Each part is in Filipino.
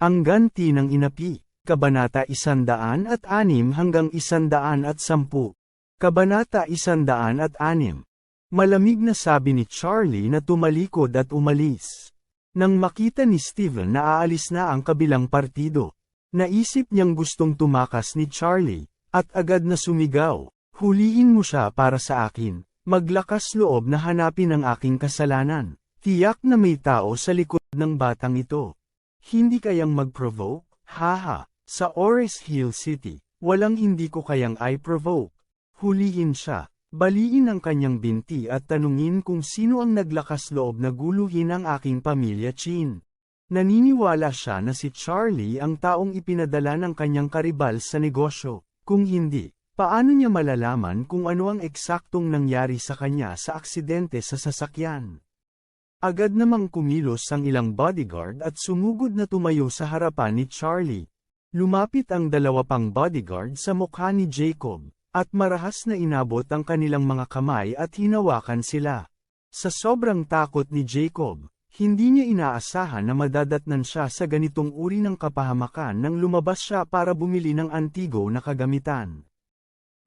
Ang ganti ng inapi, Kabanata 106 hanggang 110. Kabanata 106 Malamig na sabi ni Charlie na tumalikod at umalis. Nang makita ni Steven na aalis na ang kabilang partido, naisip niyang gustong tumakas ni Charlie, at agad na sumigaw, huliin mo siya para sa akin, maglakas loob na hanapin ang aking kasalanan. Tiyak na may tao sa likod ng batang ito. Hindi kayang mag-provoke? Haha, sa Ores Hill City, walang hindi ko kayang i-provoke. Hulihin siya, baliin ang kanyang binti at tanungin kung sino ang naglakas loob na guluhin ang aking pamilya Chin. Naniniwala siya na si Charlie ang taong ipinadala ng kanyang karibal sa negosyo. Kung hindi, paano niya malalaman kung ano ang eksaktong nangyari sa kanya sa aksidente sa sasakyan? Agad namang kumilos ang ilang bodyguard at sumugod na tumayo sa harapan ni Charlie. Lumapit ang dalawa pang bodyguard sa mukha ni Jacob, at marahas na inabot ang kanilang mga kamay at hinawakan sila. Sa sobrang takot ni Jacob, hindi niya inaasahan na madadatnan siya sa ganitong uri ng kapahamakan nang lumabas siya para bumili ng antigo na kagamitan.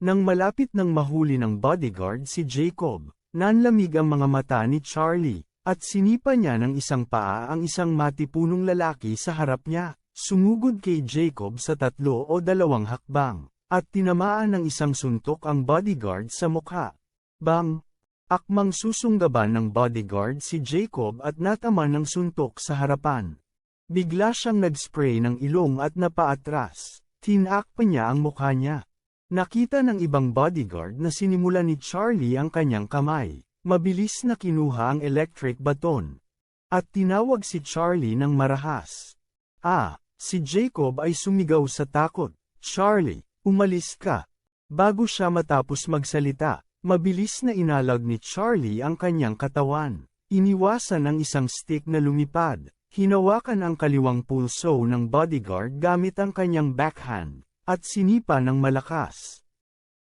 Nang malapit ng mahuli ng bodyguard si Jacob, nanlamig ang mga mata ni Charlie, at sinipa niya ng isang paa ang isang matipunong lalaki sa harap niya, sumugod kay Jacob sa tatlo o dalawang hakbang, at tinamaan ng isang suntok ang bodyguard sa mukha. Bang! Akmang susunggaban ng bodyguard si Jacob at natama ng suntok sa harapan. Bigla siyang nag-spray ng ilong at napaatras. Tinak pa niya ang mukha niya. Nakita ng ibang bodyguard na sinimula ni Charlie ang kanyang kamay. Mabilis na kinuha ang electric baton. At tinawag si Charlie ng marahas. Ah, si Jacob ay sumigaw sa takot. Charlie, umalis ka. Bago siya matapos magsalita, mabilis na inalag ni Charlie ang kanyang katawan. Iniwasan ang isang stick na lumipad. Hinawakan ang kaliwang pulso ng bodyguard gamit ang kanyang backhand, at sinipa ng malakas.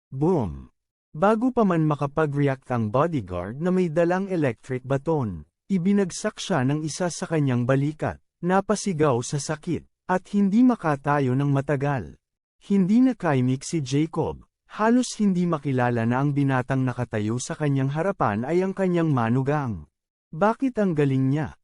Boom! Bago pa man makapag-react ang bodyguard na may dalang electric baton, ibinagsak siya ng isa sa kanyang balikat, napasigaw sa sakit, at hindi makatayo ng matagal. Hindi nakaimik si Jacob, halos hindi makilala na ang binatang nakatayo sa kanyang harapan ay ang kanyang manugang. Bakit ang galing niya?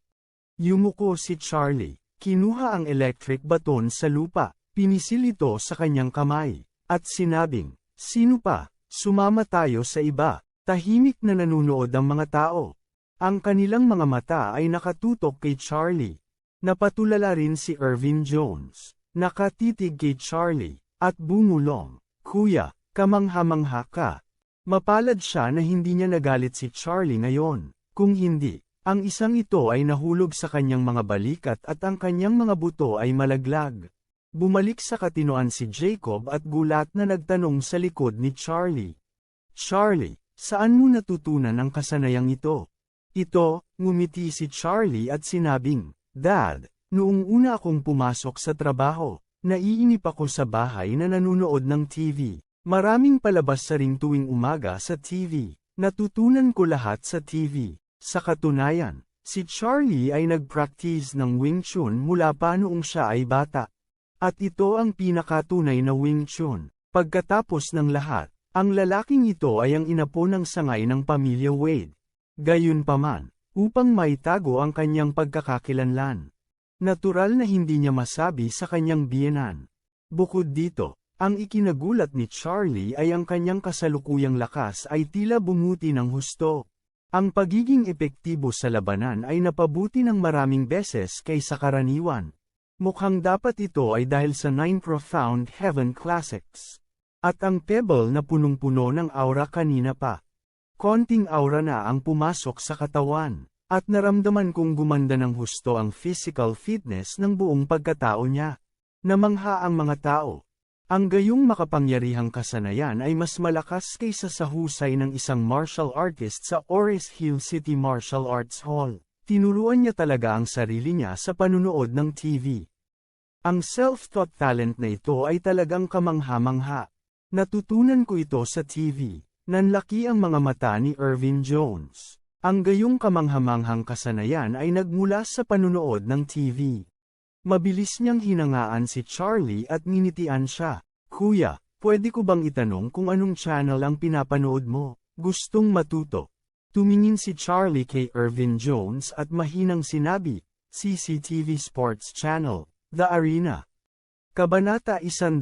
Yumuko si Charlie, kinuha ang electric baton sa lupa, pinisil ito sa kanyang kamay, at sinabing, sino pa? Sumama tayo sa iba, tahimik na nanunood ang mga tao. Ang kanilang mga mata ay nakatutok kay Charlie. Napatulala rin si Irvin Jones. Nakatitig kay Charlie, at bumulong. Kuya, kamangha-mangha ka. Mapalad siya na hindi niya nagalit si Charlie ngayon. Kung hindi, ang isang ito ay nahulog sa kanyang mga balikat at ang kanyang mga buto ay malaglag. Bumalik sa katinoan si Jacob at gulat na nagtanong sa likod ni Charlie. Charlie, saan mo natutunan ang kasanayang ito? Ito, ngumiti si Charlie at sinabing, Dad, noong una akong pumasok sa trabaho, naiinip ako sa bahay na nanunood ng TV. Maraming palabas sa ring tuwing umaga sa TV. Natutunan ko lahat sa TV. Sa katunayan, si Charlie ay nag-practice ng Wing Chun mula pa noong siya ay bata. At ito ang pinakatunay na Wing Chun. Pagkatapos ng lahat, ang lalaking ito ay ang inapo ng sangay ng pamilya Wade. Gayunpaman, upang maitago ang kanyang pagkakakilanlan. Natural na hindi niya masabi sa kanyang biyenan. Bukod dito, ang ikinagulat ni Charlie ay ang kanyang kasalukuyang lakas ay tila bumuti ng husto. Ang pagiging epektibo sa labanan ay napabuti ng maraming beses kaysa karaniwan. Mukhang dapat ito ay dahil sa Nine Profound Heaven Classics. At ang pebble na punong-puno ng aura kanina pa. Konting aura na ang pumasok sa katawan. At naramdaman kong gumanda ng husto ang physical fitness ng buong pagkatao niya. Namangha ang mga tao. Ang gayong makapangyarihang kasanayan ay mas malakas kaysa sa husay ng isang martial artist sa Ores Hill City Martial Arts Hall. Tinuruan niya talaga ang sarili niya sa panunood ng TV. Ang self-taught talent na ito ay talagang kamangha-mangha. Natutunan ko ito sa TV. Nanlaki ang mga mata ni Irvin Jones. Ang gayong kamanghamanghang kasanayan ay nagmula sa panunood ng TV. Mabilis niyang hinangaan si Charlie at ninitian siya. Kuya, pwede ko bang itanong kung anong channel ang pinapanood mo? Gustong matuto. Tumingin si Charlie kay Irvin Jones at mahinang sinabi, CCTV Sports Channel, The Arena. Kabanata 107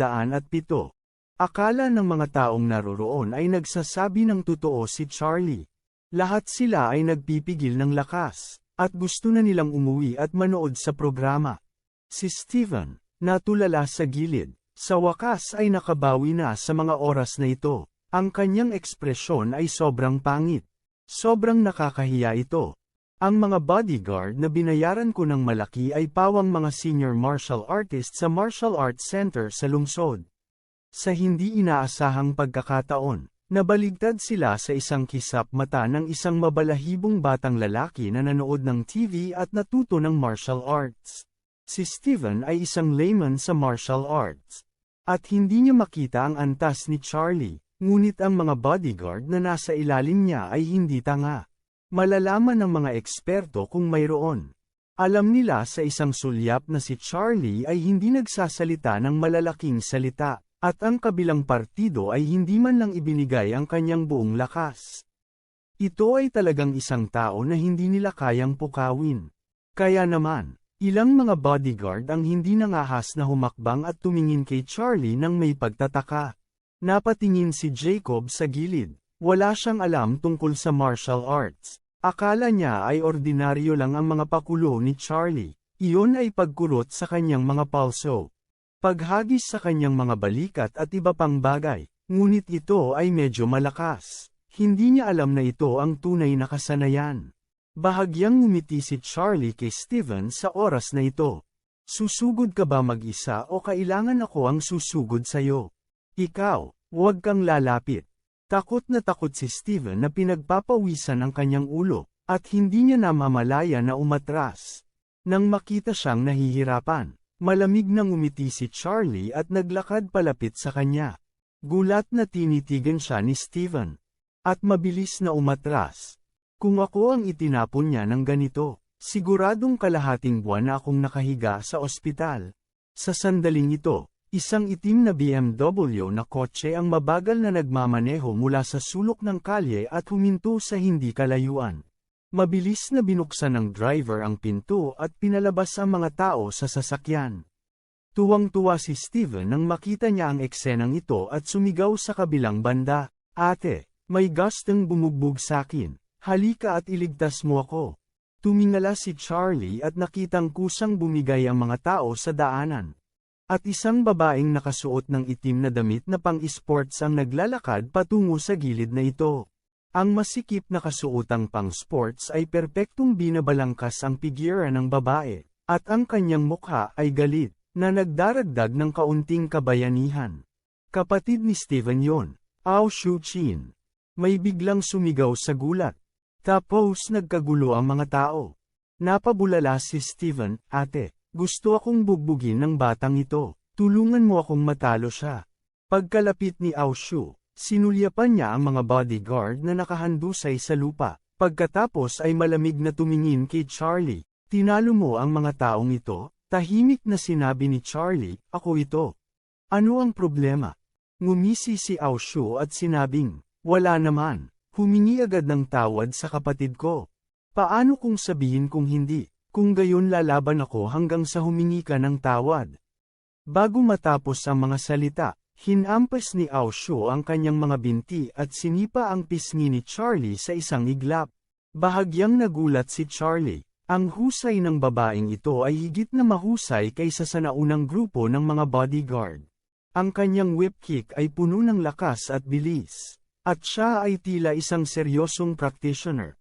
Akala ng mga taong naroroon ay nagsasabi ng totoo si Charlie. Lahat sila ay nagpipigil ng lakas, at gusto na nilang umuwi at manood sa programa. Si Steven, natulala sa gilid, sa wakas ay nakabawi na sa mga oras na ito. Ang kanyang ekspresyon ay sobrang pangit. Sobrang nakakahiya ito. Ang mga bodyguard na binayaran ko ng malaki ay pawang mga senior martial artist sa Martial Arts Center sa lungsod. Sa hindi inaasahang pagkakataon, nabaligtad sila sa isang kisap mata ng isang mabalahibong batang lalaki na nanood ng TV at natuto ng martial arts. Si Steven ay isang layman sa martial arts. At hindi niya makita ang antas ni Charlie, ngunit ang mga bodyguard na nasa ilalim niya ay hindi tanga. Malalaman ng mga eksperto kung mayroon. Alam nila sa isang sulyap na si Charlie ay hindi nagsasalita ng malalaking salita, at ang kabilang partido ay hindi man lang ibinigay ang kanyang buong lakas. Ito ay talagang isang tao na hindi nila kayang pukawin. Kaya naman, Ilang mga bodyguard ang hindi nangahas na humakbang at tumingin kay Charlie nang may pagtataka. Napatingin si Jacob sa gilid. Wala siyang alam tungkol sa martial arts. Akala niya ay ordinaryo lang ang mga pakulo ni Charlie. Iyon ay pagkurot sa kanyang mga palso. Paghagis sa kanyang mga balikat at iba pang bagay. Ngunit ito ay medyo malakas. Hindi niya alam na ito ang tunay na kasanayan. Bahagyang ngumiti si Charlie kay Steven sa oras na ito. Susugod ka ba mag-isa o kailangan ako ang susugod sa'yo? Ikaw, huwag kang lalapit. Takot na takot si Steven na pinagpapawisan ang kanyang ulo, at hindi niya namamalaya na umatras. Nang makita siyang nahihirapan, malamig na ngumiti si Charlie at naglakad palapit sa kanya. Gulat na tinitigan siya ni Steven. At mabilis na umatras, kung ako ang itinapon niya ng ganito, siguradong kalahating buwan na akong nakahiga sa ospital. Sa sandaling ito, isang itim na BMW na kotse ang mabagal na nagmamaneho mula sa sulok ng kalye at huminto sa hindi kalayuan. Mabilis na binuksan ng driver ang pinto at pinalabas ang mga tao sa sasakyan. Tuwang-tuwa si Steven nang makita niya ang eksenang ito at sumigaw sa kabilang banda, Ate, may gustong bumugbog sakin. Halika at iligtas mo ako. Tumingala si Charlie at nakitang kusang bumigay ang mga tao sa daanan. At isang babaeng nakasuot ng itim na damit na pang-sports ang naglalakad patungo sa gilid na ito. Ang masikip na kasuotang pang-sports ay perpektong binabalangkas ang pigira ng babae, at ang kanyang mukha ay galit, na nagdaragdag ng kaunting kabayanihan. Kapatid ni Steven yon, Ao Shu Chin. May biglang sumigaw sa gulat. Tapos nagkagulo ang mga tao. Napabulala si Steven, ate, gusto akong bugbugin ng batang ito, tulungan mo akong matalo siya. Pagkalapit ni Aoshu, sinulyapan niya ang mga bodyguard na nakahandusay sa lupa. Pagkatapos ay malamig na tumingin kay Charlie, tinalo mo ang mga taong ito, tahimik na sinabi ni Charlie, ako ito. Ano ang problema? Ngumisi si Aoshu at sinabing, wala naman. Humingi agad ng tawad sa kapatid ko. Paano kung sabihin kung hindi, kung gayon lalaban ako hanggang sa humingi ka ng tawad? Bago matapos ang mga salita, hinampas ni Aosho ang kanyang mga binti at sinipa ang pisngi ni Charlie sa isang iglap. Bahagyang nagulat si Charlie. Ang husay ng babaeng ito ay higit na mahusay kaysa sa naunang grupo ng mga bodyguard. Ang kanyang whip kick ay puno ng lakas at bilis. At siya ay tila isang seryosong practitioner.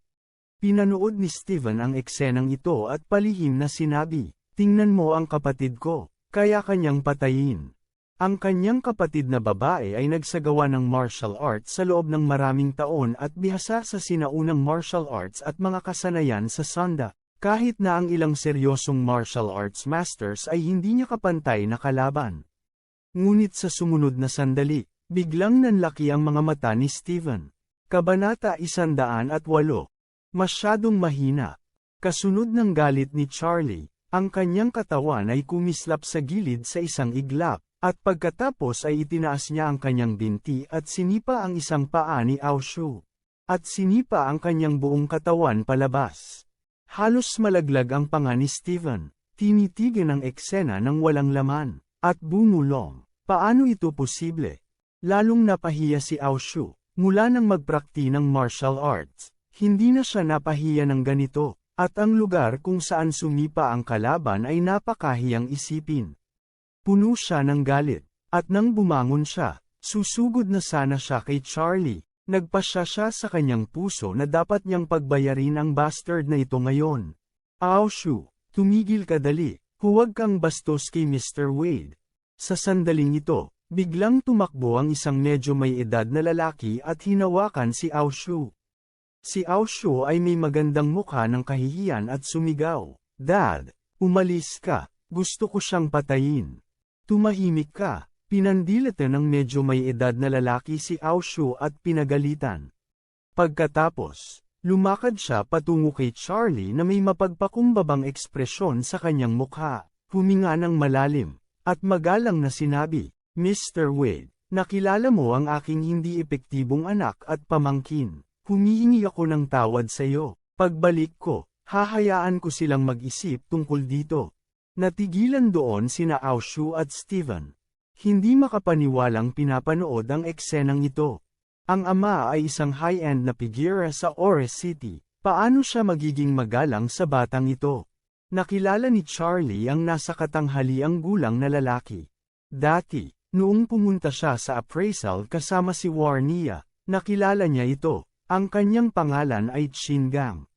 Pinanood ni Steven ang eksenang ito at palihim na sinabi, Tingnan mo ang kapatid ko, kaya kanyang patayin. Ang kanyang kapatid na babae ay nagsagawa ng martial arts sa loob ng maraming taon at bihasa sa sinaunang martial arts at mga kasanayan sa Sanda. Kahit na ang ilang seryosong martial arts masters ay hindi niya kapantay na kalaban. Ngunit sa sumunod na sandali, biglang nanlaki ang mga mata ni Steven. Kabanata 108 Masyadong mahina. Kasunod ng galit ni Charlie, ang kanyang katawan ay kumislap sa gilid sa isang iglap, at pagkatapos ay itinaas niya ang kanyang binti at sinipa ang isang paa ni Aoshu. At sinipa ang kanyang buong katawan palabas. Halos malaglag ang panga ni Steven, tinitigan ang eksena ng walang laman, at bumulong. Paano ito posible? Lalong napahiya si Aoshu, mula nang magprakti ng martial arts. Hindi na siya napahiya ng ganito, at ang lugar kung saan sumipa ang kalaban ay napakahiyang isipin. Puno siya ng galit, at nang bumangon siya, susugod na sana siya kay Charlie, nagpasya siya sa kanyang puso na dapat niyang pagbayarin ang bastard na ito ngayon. Aoshu, tumigil ka dali, huwag kang bastos kay Mr. Wade. Sa sandaling ito, biglang tumakbo ang isang medyo may edad na lalaki at hinawakan si Aoshu. Si Aoshu ay may magandang mukha ng kahihiyan at sumigaw, Dad, umalis ka, gusto ko siyang patayin. Tumahimik ka, pinandilatan ng medyo may edad na lalaki si Aoshu at pinagalitan. Pagkatapos, lumakad siya patungo kay Charlie na may mapagpakumbabang ekspresyon sa kanyang mukha, huminga ng malalim, at magalang na sinabi, Mr. Wade, nakilala mo ang aking hindi epektibong anak at pamangkin. Humihingi ako ng tawad sa iyo. Pagbalik ko, hahayaan ko silang mag-isip tungkol dito. Natigilan doon sina Aoshu at Steven. Hindi makapaniwalang pinapanood ang eksenang ito. Ang ama ay isang high-end na figura sa Ores City. Paano siya magiging magalang sa batang ito? Nakilala ni Charlie ang nasa katanghaliang gulang na lalaki. Dati, noong pumunta siya sa appraisal kasama si Warnia, nakilala niya ito. Ang kanyang pangalan ay Chin Gang.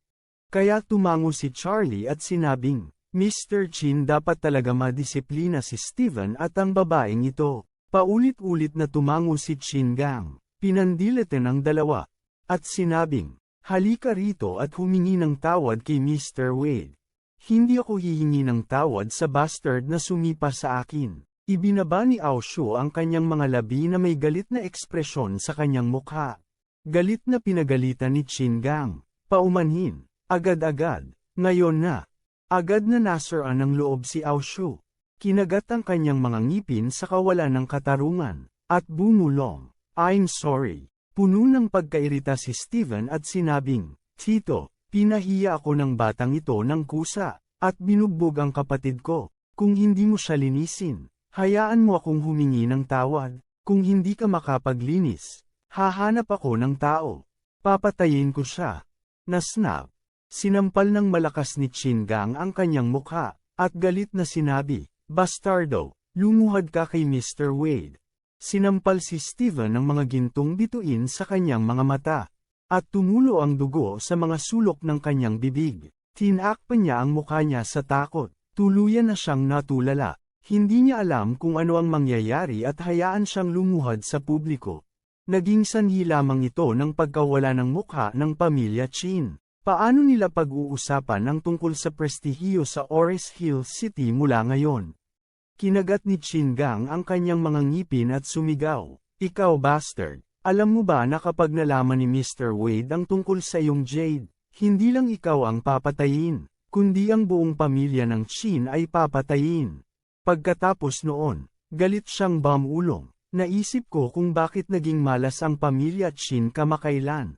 Kaya tumango si Charlie at sinabing, Mr. Chin dapat talaga madisiplina si Steven at ang babaeng ito. Paulit-ulit na tumango si Chin Gang, pinandilatan ang dalawa, at sinabing, halika rito at humingi ng tawad kay Mr. Wade. Hindi ako hihingi ng tawad sa bastard na sumipa sa akin. Ibinaba ni Aoshu ang kanyang mga labi na may galit na ekspresyon sa kanyang mukha. Galit na pinagalitan ni Chingang. Paumanhin. Agad-agad. Ngayon na. Agad na nasaraan ng loob si Aoshu. Kinagat ang kanyang mga ngipin sa kawalan ng katarungan. At bumulong. I'm sorry. Puno ng pagkairita si Steven at sinabing, Tito, pinahiya ako ng batang ito ng kusa, at binugbog ang kapatid ko. Kung hindi mo siya linisin, hayaan mo akong humingi ng tawad. Kung hindi ka makapaglinis, Hahanap ako ng tao. Papatayin ko siya. Nasnap. Sinampal ng malakas ni Chingang ang kanyang mukha, at galit na sinabi, Bastardo, lumuhad ka kay Mr. Wade. Sinampal si Steven ng mga gintong bituin sa kanyang mga mata, at tumulo ang dugo sa mga sulok ng kanyang bibig. Tinakpan niya ang mukha niya sa takot, tuluyan na siyang natulala. Hindi niya alam kung ano ang mangyayari at hayaan siyang lumuhad sa publiko. Naging sanhi lamang ito ng pagkawala ng mukha ng pamilya Chin. Paano nila pag-uusapan ang tungkol sa prestihiyo sa Ores Hill City mula ngayon? Kinagat ni Chin Gang ang kanyang mga ngipin at sumigaw. Ikaw bastard, alam mo ba na kapag nalaman ni Mr. Wade ang tungkol sa iyong Jade, hindi lang ikaw ang papatayin, kundi ang buong pamilya ng Chin ay papatayin. Pagkatapos noon, galit siyang bamulong. Naisip ko kung bakit naging malas ang pamilya Chin kamakailan.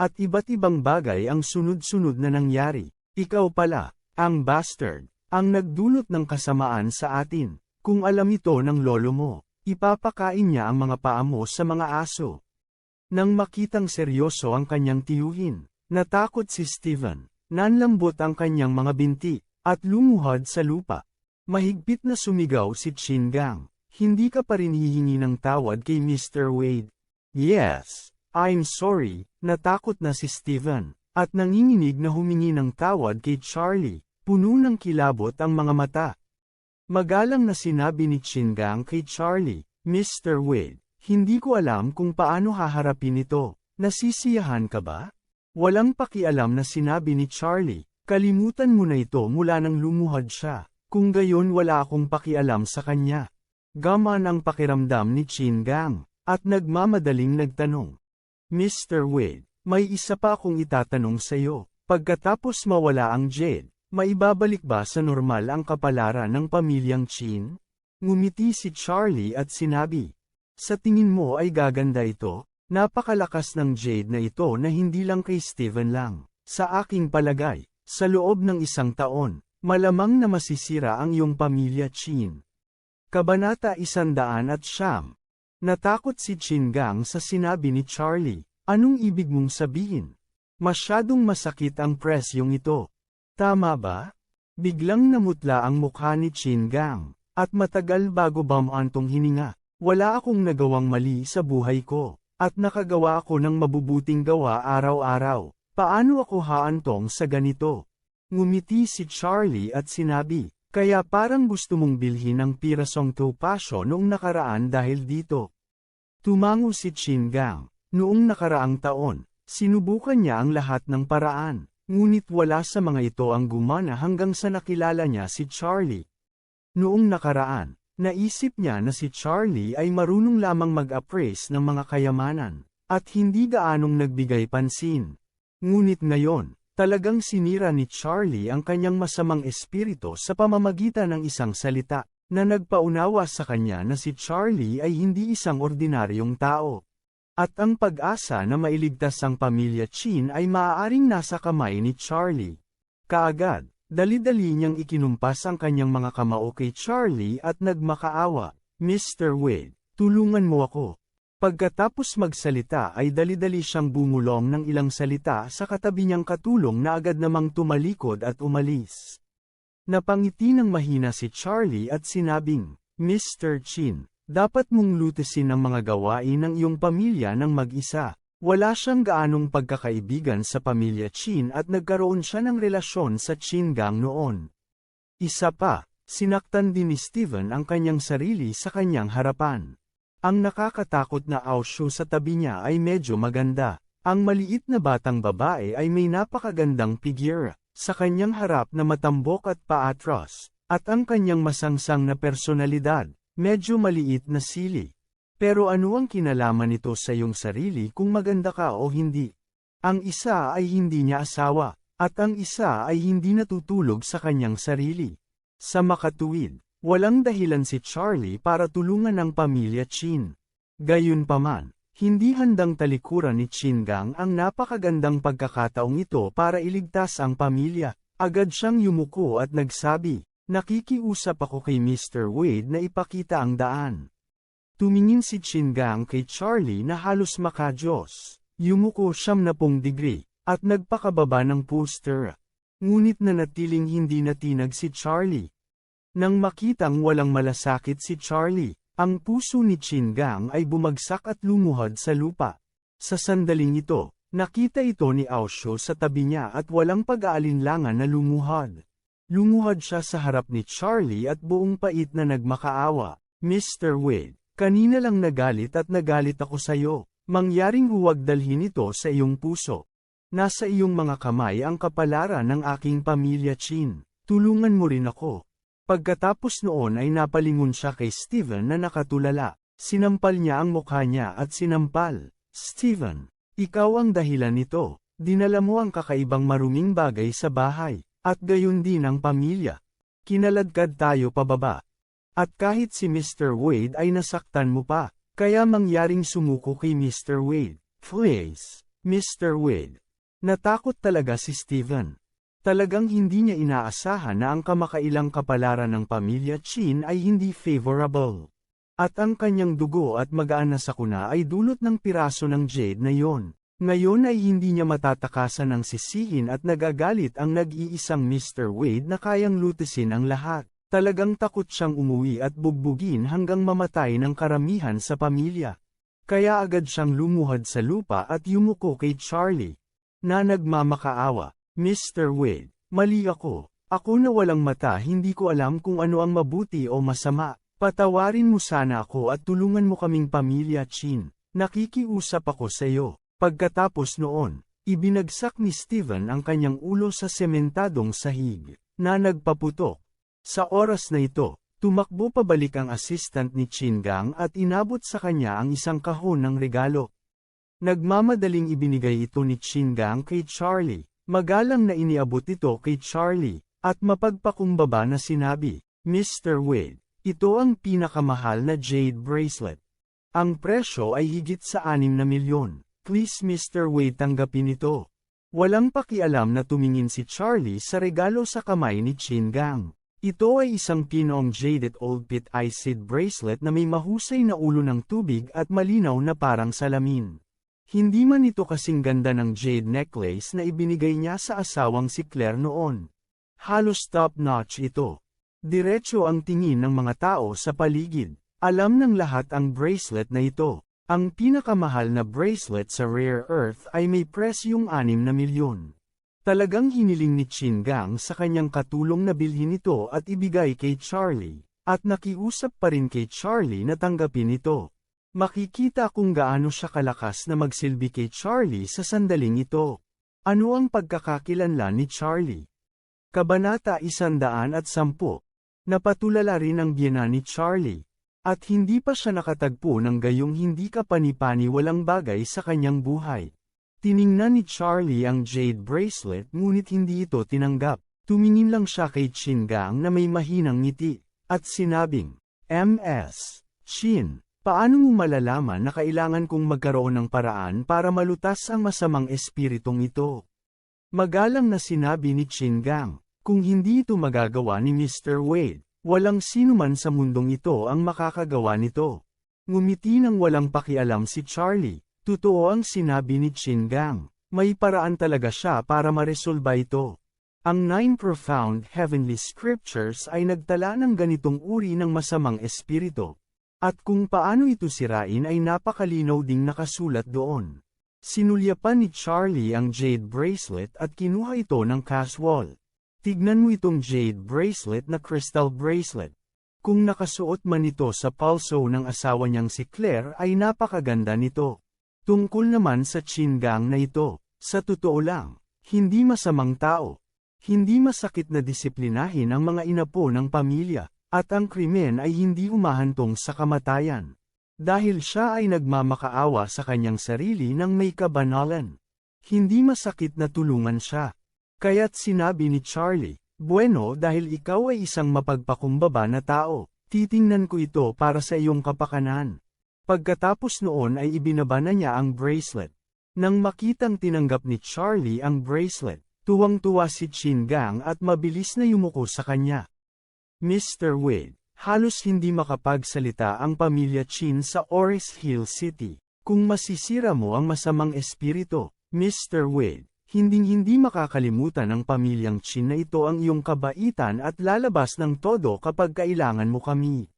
At iba't ibang bagay ang sunod-sunod na nangyari. Ikaw pala, ang bastard, ang nagdulot ng kasamaan sa atin. Kung alam ito ng lolo mo, ipapakain niya ang mga paa mo sa mga aso. Nang makitang seryoso ang kanyang tiyuhin, natakot si Steven, nanlambot ang kanyang mga binti, at lumuhad sa lupa. Mahigpit na sumigaw si Chingang. Hindi ka pa rin hihingi ng tawad kay Mr. Wade. Yes, I'm sorry, natakot na si Steven. At nanginginig na humingi ng tawad kay Charlie, puno ng kilabot ang mga mata. Magalang na sinabi ni Chingang kay Charlie, Mr. Wade, hindi ko alam kung paano haharapin ito, nasisiyahan ka ba? Walang pakialam na sinabi ni Charlie, kalimutan mo na ito mula nang lumuhad siya, kung gayon wala akong pakialam sa kanya. Gaman ang pakiramdam ni Chingang, at nagmamadaling nagtanong. Mr. Wade, may isa pa akong itatanong sa iyo. Pagkatapos mawala ang Jade, maibabalik ba sa normal ang kapalaran ng pamilyang Chin? Ngumiti si Charlie at sinabi, Sa tingin mo ay gaganda ito? Napakalakas ng Jade na ito na hindi lang kay Steven lang. Sa aking palagay, sa loob ng isang taon, malamang na masisira ang iyong pamilya Chin. Kabanata Isandaan at Siyam Natakot si Chingang sa sinabi ni Charlie, anong ibig mong sabihin? Masyadong masakit ang presyong ito. Tama ba? Biglang namutla ang mukha ni Chingang, at matagal bago bamantong hininga. Wala akong nagawang mali sa buhay ko, at nakagawa ako ng mabubuting gawa araw-araw. Paano ako haantong sa ganito? Ngumiti si Charlie at sinabi, kaya parang gusto mong bilhin ng pirasong topasyo noong nakaraan dahil dito. Tumango si Chingang, noong nakaraang taon, sinubukan niya ang lahat ng paraan, ngunit wala sa mga ito ang gumana hanggang sa nakilala niya si Charlie. Noong nakaraan, naisip niya na si Charlie ay marunong lamang mag-appraise ng mga kayamanan, at hindi gaanong nagbigay pansin. Ngunit ngayon, talagang sinira ni Charlie ang kanyang masamang espiritu sa pamamagitan ng isang salita, na nagpaunawa sa kanya na si Charlie ay hindi isang ordinaryong tao. At ang pag-asa na mailigtas ang pamilya Chin ay maaaring nasa kamay ni Charlie. Kaagad, dali-dali niyang ikinumpas ang kanyang mga kamao kay Charlie at nagmakaawa, Mr. Wade, tulungan mo ako. Pagkatapos magsalita ay dali-dali siyang bumulong ng ilang salita sa katabi niyang katulong na agad namang tumalikod at umalis. Napangiti ng mahina si Charlie at sinabing, Mr. Chin, dapat mong lutesin ang mga gawain ng iyong pamilya ng mag-isa. Wala siyang gaanong pagkakaibigan sa pamilya Chin at nagkaroon siya ng relasyon sa Chingang noon. Isa pa, sinaktan din ni Steven ang kanyang sarili sa kanyang harapan. Ang nakakatakot na Aushu sa tabi niya ay medyo maganda. Ang maliit na batang babae ay may napakagandang figure sa kanyang harap na matambok at paatros, at ang kanyang masangsang na personalidad, medyo maliit na sili. Pero ano ang kinalaman nito sa iyong sarili kung maganda ka o hindi? Ang isa ay hindi niya asawa, at ang isa ay hindi natutulog sa kanyang sarili. Sa makatuwid, walang dahilan si Charlie para tulungan ang pamilya Chin. Gayunpaman, hindi handang talikuran ni Chingang ang napakagandang pagkakataong ito para iligtas ang pamilya. Agad siyang yumuko at nagsabi, nakikiusap ako kay Mr. Wade na ipakita ang daan. Tumingin si Chingang kay Charlie na halos makajos. Yumuko siyam na pong degree, at nagpakababa ng poster. Ngunit nanatiling hindi natinag si Charlie. Nang makitang walang malasakit si Charlie, ang puso ni Chingang ay bumagsak at lumuhad sa lupa. Sa sandaling ito, nakita ito ni Aosho sa tabi niya at walang pag-aalinlangan na lumuhad. Lumuhad siya sa harap ni Charlie at buong pait na nagmakaawa. Mr. Wade, kanina lang nagalit at nagalit ako sa iyo. Mangyaring huwag dalhin ito sa iyong puso. Nasa iyong mga kamay ang kapalaran ng aking pamilya Chin. Tulungan mo rin ako. Pagkatapos noon ay napalingon siya kay Steven na nakatulala. Sinampal niya ang mukha niya at sinampal. Steven, ikaw ang dahilan nito. Dinala mo ang kakaibang maruming bagay sa bahay, at gayon din ang pamilya. Kinaladkad tayo pababa. At kahit si Mr. Wade ay nasaktan mo pa, kaya mangyaring sumuko kay Mr. Wade. Please, Mr. Wade. Natakot talaga si Steven. Talagang hindi niya inaasahan na ang kamakailang kapalaran ng pamilya Chin ay hindi favorable. At ang kanyang dugo at magaan na sakuna ay dulot ng piraso ng jade na yon. Ngayon ay hindi niya matatakasan ng sisihin at nagagalit ang nag-iisang Mr. Wade na kayang lutesin ang lahat. Talagang takot siyang umuwi at bugbugin hanggang mamatay ng karamihan sa pamilya. Kaya agad siyang lumuhad sa lupa at yumuko kay Charlie. na nagmamakaawa. Mr. Wade, mali ako. Ako na walang mata hindi ko alam kung ano ang mabuti o masama. Patawarin mo sana ako at tulungan mo kaming pamilya Chin. Nakikiusap ako sa iyo. Pagkatapos noon, ibinagsak ni Steven ang kanyang ulo sa sementadong sahig, na nagpaputok. Sa oras na ito, tumakbo pabalik ang assistant ni Chingang at inabot sa kanya ang isang kahon ng regalo. Nagmamadaling ibinigay ito ni Chingang kay Charlie, magalang na iniabot ito kay Charlie, at mapagpakumbaba na sinabi, Mr. Wade, ito ang pinakamahal na jade bracelet. Ang presyo ay higit sa 6 na milyon. Please Mr. Wade tanggapin ito. Walang pakialam na tumingin si Charlie sa regalo sa kamay ni Chin Gang. Ito ay isang pinong jaded old pit iced bracelet na may mahusay na ulo ng tubig at malinaw na parang salamin. Hindi man ito kasing ganda ng jade necklace na ibinigay niya sa asawang si Claire noon. Halos top-notch ito. Diretso ang tingin ng mga tao sa paligid. Alam ng lahat ang bracelet na ito. Ang pinakamahal na bracelet sa Rare Earth ay may presyong 6 na milyon. Talagang hiniling ni Chingang sa kanyang katulong na bilhin ito at ibigay kay Charlie, at nakiusap pa rin kay Charlie na tanggapin ito. Makikita kung gaano siya kalakas na magsilbi kay Charlie sa sandaling ito. Ano ang pagkakakilanlan ni Charlie? Kabanata 110 Napatulala rin ang biyena ni Charlie. At hindi pa siya nakatagpo ng gayong hindi kapanipani walang bagay sa kanyang buhay. Tiningnan ni Charlie ang jade bracelet ngunit hindi ito tinanggap. Tumingin lang siya kay Chingang na may mahinang ngiti, at sinabing, MS, Chin, paano mo malalaman na kailangan kong magkaroon ng paraan para malutas ang masamang espiritong ito? Magalang na sinabi ni Chingang, kung hindi ito magagawa ni Mr. Wade, walang sinuman sa mundong ito ang makakagawa nito. Ngumiti ng walang pakialam si Charlie, totoo ang sinabi ni Chingang, may paraan talaga siya para maresolba ito. Ang Nine Profound Heavenly Scriptures ay nagtala ng ganitong uri ng masamang espiritu. At kung paano ito sirain ay napakalinaw ding nakasulat doon. Sinulyapan ni Charlie ang jade bracelet at kinuha ito ng casual. Tignan mo itong jade bracelet na crystal bracelet. Kung nakasuot man ito sa palso ng asawa niyang si Claire ay napakaganda nito. Tungkol naman sa chingang na ito, sa totoo lang, hindi masamang tao. Hindi masakit na disiplinahin ang mga inapo ng pamilya, at ang krimen ay hindi umahantong sa kamatayan. Dahil siya ay nagmamakaawa sa kanyang sarili ng may kabanalan. Hindi masakit na tulungan siya. Kaya't sinabi ni Charlie, Bueno dahil ikaw ay isang mapagpakumbaba na tao, titingnan ko ito para sa iyong kapakanan. Pagkatapos noon ay ibinaba na niya ang bracelet. Nang makitang tinanggap ni Charlie ang bracelet, tuwang-tuwa si Chingang at mabilis na yumuko sa kanya. Mr. Wade, halos hindi makapagsalita ang pamilya Chin sa Oris Hill City. Kung masisira mo ang masamang espiritu, Mr. Wade, Hinding-hindi makakalimutan ng pamilyang Chin na ito ang iyong kabaitan at lalabas ng todo kapag kailangan mo kami.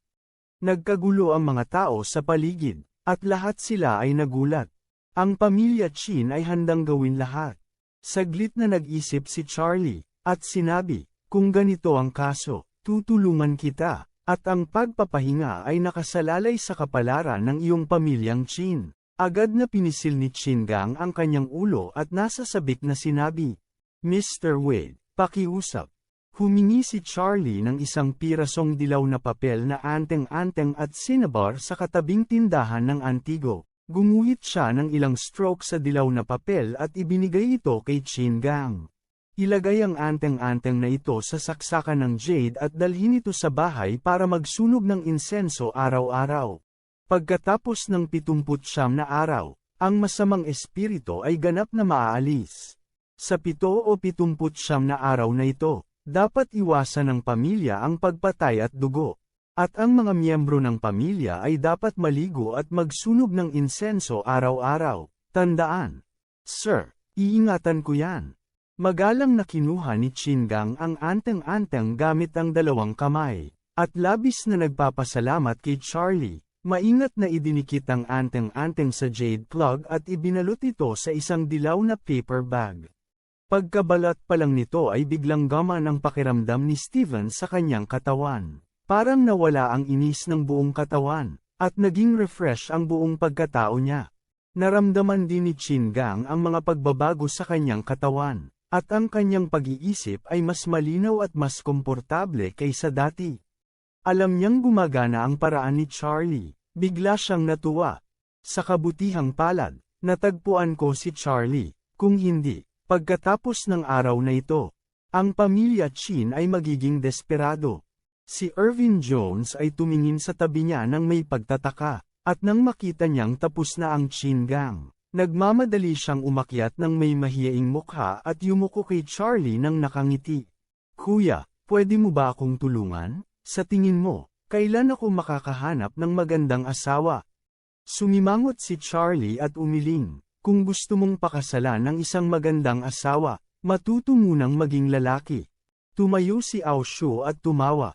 Nagkagulo ang mga tao sa paligid, at lahat sila ay nagulat. Ang pamilya Chin ay handang gawin lahat. Saglit na nag-isip si Charlie, at sinabi, kung ganito ang kaso, tutulungan kita, at ang pagpapahinga ay nakasalalay sa kapalaran ng iyong pamilyang Chin. Agad na pinisil ni Chingang ang kanyang ulo at nasa sabik na sinabi, Mr. Wade, pakiusap. Humingi si Charlie ng isang pirasong dilaw na papel na anteng-anteng at sinabar sa katabing tindahan ng Antigo. Gumuhit siya ng ilang stroke sa dilaw na papel at ibinigay ito kay Chingang. Ilagay ang anteng-anteng na ito sa saksakan ng jade at dalhin ito sa bahay para magsunog ng insenso araw-araw. Pagkatapos ng 79 na araw, ang masamang espiritu ay ganap na maaalis. Sa pito o 79 na araw na ito, dapat iwasan ng pamilya ang pagpatay at dugo. At ang mga miyembro ng pamilya ay dapat maligo at magsunog ng insenso araw-araw. Tandaan. Sir, iingatan ko yan. Magalang na kinuha ni Chingang ang anteng-anteng gamit ang dalawang kamay. At labis na nagpapasalamat kay Charlie, Maingat na idinikit ang anteng-anteng sa jade plug at ibinalot ito sa isang dilaw na paper bag. Pagkabalat pa lang nito ay biglang gaman ang pakiramdam ni Steven sa kanyang katawan. Parang nawala ang inis ng buong katawan, at naging refresh ang buong pagkatao niya. Naramdaman din ni Chingang ang mga pagbabago sa kanyang katawan, at ang kanyang pag-iisip ay mas malinaw at mas komportable kaysa dati. Alam niyang gumagana ang paraan ni Charlie, bigla siyang natuwa. Sa kabutihang palad, natagpuan ko si Charlie, kung hindi, pagkatapos ng araw na ito, ang pamilya Chin ay magiging desperado. Si Irvin Jones ay tumingin sa tabi niya nang may pagtataka, at nang makita niyang tapos na ang Chin Gang, nagmamadali siyang umakyat ng may mahiyaing mukha at yumuko kay Charlie nang nakangiti. Kuya, pwede mo ba akong tulungan? Sa tingin mo, kailan ako makakahanap ng magandang asawa? Sumimangot si Charlie at umiling, kung gusto mong pakasalan ng isang magandang asawa, matuto munang maging lalaki. Tumayo si Ao at tumawa,